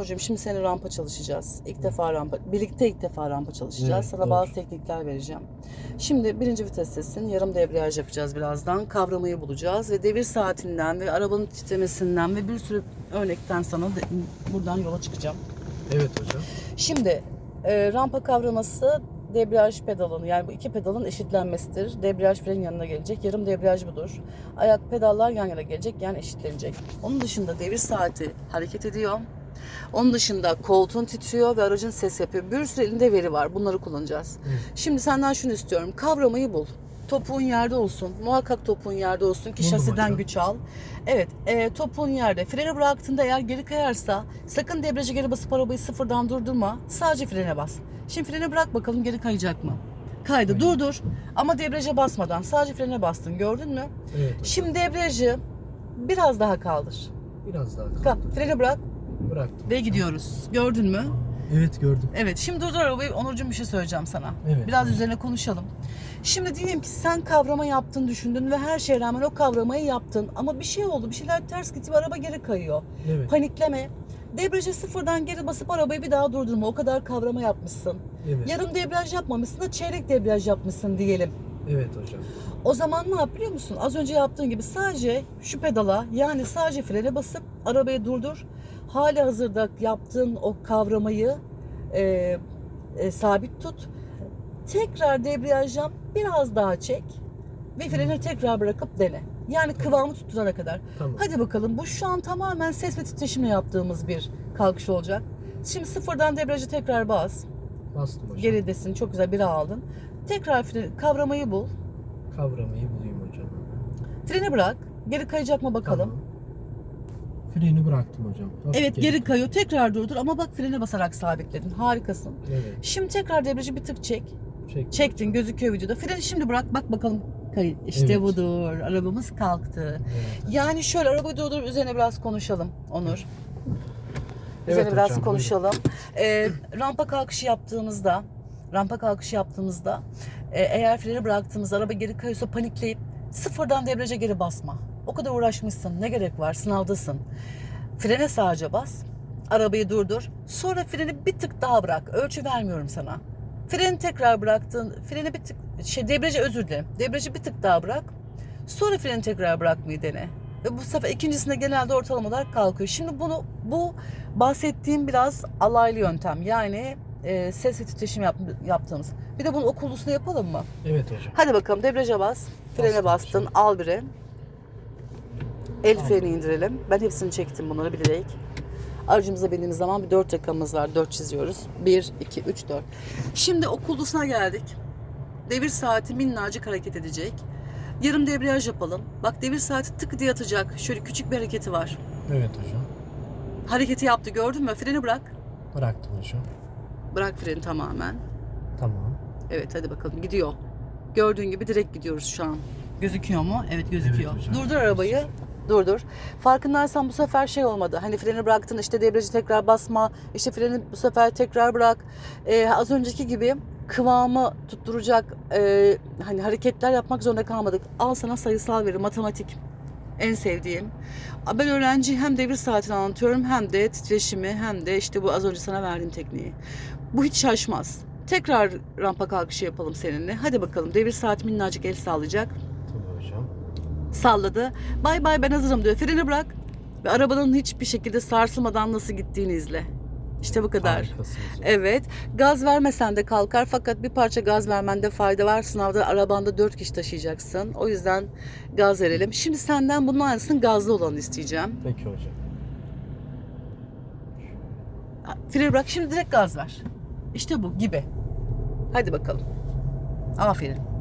Hocam şimdi seni rampa çalışacağız. İlk defa rampa, birlikte ilk defa rampa çalışacağız. Evet, Sana doğru. bazı teknikler vereceğim. Şimdi birinci vitestesin. Yarım debriyaj yapacağız birazdan. Kavramayı bulacağız ve devir saatinden ve arabanın titremesinden ve bir sürü örnekten sana de- buradan yola çıkacağım. Evet hocam. Şimdi e, rampa kavraması debriyaj pedalının yani bu iki pedalın eşitlenmesidir. Debriyaj frenin yanına gelecek. Yarım debriyaj budur. Ayak pedallar yan yana gelecek yani eşitlenecek. Onun dışında devir saati hareket ediyor. Onun dışında koltuğun titriyor ve aracın ses yapıyor. Bir sürü elinde veri var. Bunları kullanacağız. Evet. Şimdi senden şunu istiyorum. Kavramayı bul. Topuğun yerde olsun. Muhakkak topuğun yerde olsun ki Buldum şasiden hocam. güç al. Evet, e, topuğun yerde. Freni bıraktığında eğer geri kayarsa sakın debriyaja geri basıp arabayı sıfırdan durdurma. Sadece frene bas. Şimdi frene bırak bakalım geri kayacak mı? Kaydı. Evet. Durdur. Ama debriyaja basmadan sadece frene bastın. Gördün mü? Evet hocam. Şimdi debriyajı biraz daha kaldır. biraz daha Ka- kaldı. Freni bırak Bıraktım. ve gidiyoruz. Gördün mü? Evet gördüm. Evet şimdi durdur arabayı Onurcuğum bir şey söyleyeceğim sana. Evet. Biraz üzerine konuşalım. Şimdi diyelim ki sen kavrama yaptın düşündün ve her şeye rağmen o kavramayı yaptın. Ama bir şey oldu bir şeyler ters gitti ve araba geri kayıyor. Evet. Panikleme. Debriyaja sıfırdan geri basıp arabayı bir daha durdurma. O kadar kavrama yapmışsın. Evet. Yarım debriyaj yapmamışsın da çeyrek debriyaj yapmışsın diyelim. Evet hocam. O zaman ne yap biliyor musun? Az önce yaptığın gibi sadece şu pedala yani sadece frene basıp arabayı durdur. Hali hazırda yaptığın o kavramayı e, e, sabit tut. Tekrar debriyajdan biraz daha çek ve freni tekrar bırakıp dene. Yani kıvamı tutturana kadar. Tamam. Hadi bakalım bu şu an tamamen ses ve titreşimle yaptığımız bir kalkış olacak. Şimdi sıfırdan debriyajı tekrar bas. Bastım hocam. Geridesin çok güzel bir aldın. Tekrar kavramayı bul. Kavramayı bulayım hocam. Freni bırak. Geri kayacak mı bakalım. Tamam. Freni bıraktım hocam. Hafif Evet geri kayıyor. Tekrar durdur ama bak frene basarak sabitledin. Harikasın. Evet. Şimdi tekrar debriyajı bir tık çek. Çek. Çektin gözüküyor videoda. Freni şimdi bırak bak bakalım. İşte Evet. budur. Arabamız kalktı. Evet. Yani şöyle arabayı durdur üzerine biraz konuşalım Onur. Üzerine Evet biraz hocam, konuşalım. Ee, rampa kalkışı yaptığımızda rampa kalkışı yaptığımızda e, eğer freni bıraktığımızda araba geri kayıyorsa panikleyip sıfırdan debriyaja geri basma. O kadar uğraşmışsın. Ne gerek var? Sınavdasın. Frene sadece bas. Arabayı durdur. Sonra freni bir tık daha bırak. Ölçü vermiyorum sana. Freni tekrar bıraktın. Freni bir tık şey debriyajı özür dilerim. Debriyajı bir tık daha bırak. Sonra freni tekrar bırakmayı dene. Ve bu sefer ikincisinde genelde ortalamalar kalkıyor. Şimdi bunu bu bahsettiğim biraz alaylı yöntem. Yani e, ses ve titreşim yap, yaptığımız. Bir de bunu okulusunda yapalım mı? Evet hocam. Hadi bakalım debriyaja bas. Frene Bastım bastın. hocam. Al biri. El Aldım. freni indirelim. Ben hepsini çektim bunları bilerek. Aracımıza bindiğimiz zaman bir dört rakamımız var. Dört çiziyoruz. Bir, iki, üç, dört. Şimdi okulusuna geldik. Devir saati minnacık hareket edecek. Yarım debriyaj yapalım. Bak devir saati tık diye atacak. Şöyle küçük bir hareketi var. Evet hocam. Hareketi yaptı gördün mü? Freni bırak. Bıraktım hocam. Bırak freni tamamen. Tamam. Evet hadi bakalım gidiyor. Gördüğün gibi direkt gidiyoruz şu an. Gözüküyor mu? Evet gözüküyor. Evet hocam. Durdur arabayı. Durdur. Farkındaysan bu sefer şey olmadı. Hani freni bıraktın işte debriyajı tekrar basma. işte freni bu sefer tekrar bırak. Ee, az önceki gibi kıvamı tutturacak e, hani hareketler yapmak zorunda kalmadık. Al sana sayısal veri, matematik. En sevdiğim. Ben öğrenci hem devir saatini anlatıyorum hem de titreşimi hem de işte bu az önce sana verdiğim tekniği. Bu hiç şaşmaz. Tekrar rampa kalkışı yapalım seninle. Hadi bakalım devir saati minnacık el sallayacak. Tamam hocam. Salladı. Bay bay ben hazırım diyor. Freni bırak. Ve arabanın hiçbir şekilde sarsılmadan nasıl gittiğini izle. İşte bu kadar. Harikasınız. Evet. Gaz vermesen de kalkar fakat bir parça gaz vermende fayda var. Sınavda arabanda 4 kişi taşıyacaksın. O yüzden gaz verelim. Şimdi senden bunun aynısının gazlı olanı isteyeceğim. Peki hocam. Freni bırak şimdi direkt gaz ver. İşte bu gibi. Hadi bakalım. Aferin.